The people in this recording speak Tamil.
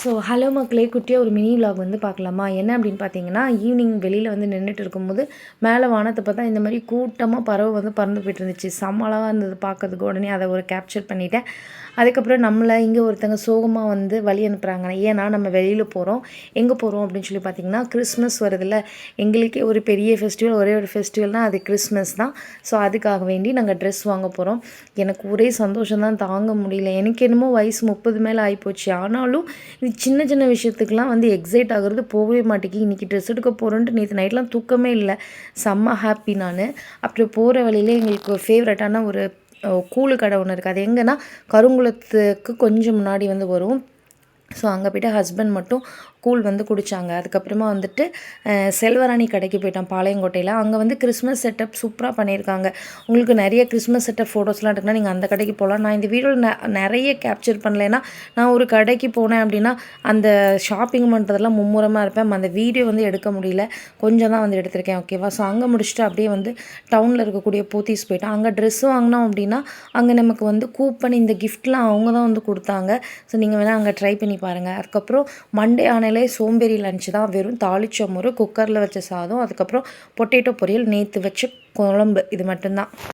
ஸோ ஹலோ மக்களே குட்டியாக ஒரு மினி விலாக் வந்து பார்க்கலாமா? என்ன அப்படின்னு பார்த்தீங்கன்னா ஈவினிங் வெளியில் வந்து நின்றுட்டு இருக்கும்போது மேலே வானத்தை பார்த்தா இந்த மாதிரி கூட்டமாக பறவை வந்து பறந்து போயிட்டு இருந்துச்சு. சம்மளாக இருந்தது பார்க்கறதுக்கு உடனே. அதை ஒரு கேப்சர் பண்ணிட்டேன். அதுக்கப்புறம் நம்மளை இங்கே ஒருத்தங்க சோகமாக வந்து வழி அனுப்புகிறாங்க ஏன்னா நம்ம வெளியில் போகிறோம் எங்கே போகிறோம் அப்படின்னு சொல்லி பார்த்தீங்கன்னா கிறிஸ்மஸ் வருதுல்ல. எங்களுக்கே ஒரு பெரிய ஃபெஸ்டிவல் ஒரே ஒரு ஃபெஸ்டிவல்னால் அது கிறிஸ்மஸ் தான். ஸோ அதுக்காக வேண்டி நாங்கள் ட்ரெஸ் வாங்க போகிறோம் எனக்கு ஒரே சந்தோஷம் தான் தாங்க முடியல. எனக்கு என்னமோ வயசு முப்பது மேலே ஆகிப்போச்சு ஆனாலும் சின்ன சின்ன விஷயத்துக்கெலாம் வந்து எக்ஸைட் ஆகிறது போகவே மாட்டேங்கி இன்றைக்கி ட்ரெஸ் எடுக்க போகிறோன்ட்டு நேற்று நைட்லாம் தூக்கமே இல்லை. செம்ம ஹாப்பி நான். அப்புறம் போகிற வழியிலே எங்களுக்கு ஃபேவரட்டான ஒரு கூழு கடை ஒன்று இருக்குது அது எங்கன்னா கருங்குளத்துக்கு கொஞ்சம் முன்னாடி வந்து வரும். ஸோ அங்கே போய்ட்டு ஹஸ்பண்ட் மட்டும் கூழ் வந்து குடித்தாங்க அதுக்கப்புறமா வந்துட்டு செல்வராணி கடைக்கு போயிட்டோம் பாளையங்கோட்டையில். அங்கே வந்து கிறிஸ்மஸ் செட்டப் சூப்பராக பண்ணியிருக்காங்க. உங்களுக்கு நிறைய கிறிஸ்மஸ் செட்டப் ஃபோட்டோஸ்லாம் இருக்குன்னா நீங்கள் அந்த கடைக்கு போகலாம் நான் இந்த வீடியோவில் நிறைய கேப்சர் பண்ணலைன்னா நான் ஒரு கடைக்கு போனேன் அப்படின்னா அந்த ஷாப்பிங் பண்ணுறதெல்லாம் மும்முரமாக இருப்பேன். அந்த வீடியோ வந்து எடுக்க முடியல. கொஞ்சம் தான் வந்து எடுத்திருக்கேன் ஓகேவா ஸோ அங்கே முடிச்சுட்டு அப்படியே வந்து டவுனில் இருக்கக்கூடிய போத்தீஸ் போயிட்டோம். அங்கே ட்ரெஸ் வாங்கினோம் அப்படின்னா அங்கே நமக்கு வந்து கூப்பன் இந்த கிஃப்ட்லாம் அவங்க தான் வந்து கொடுத்தாங்க. ஸோ நீங்கள் வேணால் அங்கே ட்ரை பண்ணி பாருங்கள் அதுக்கப்புறம் மண்டே ஆனாலே சோம்பேறி லன்ச் தான். வெறும் தாளிச்ச குக்கரில் வச்ச சாதம் அதுக்கப்புறம் பொட்டேட்டோ பொரியல் நேற்று வச்ச குழம்பு. இது மட்டும்தான்.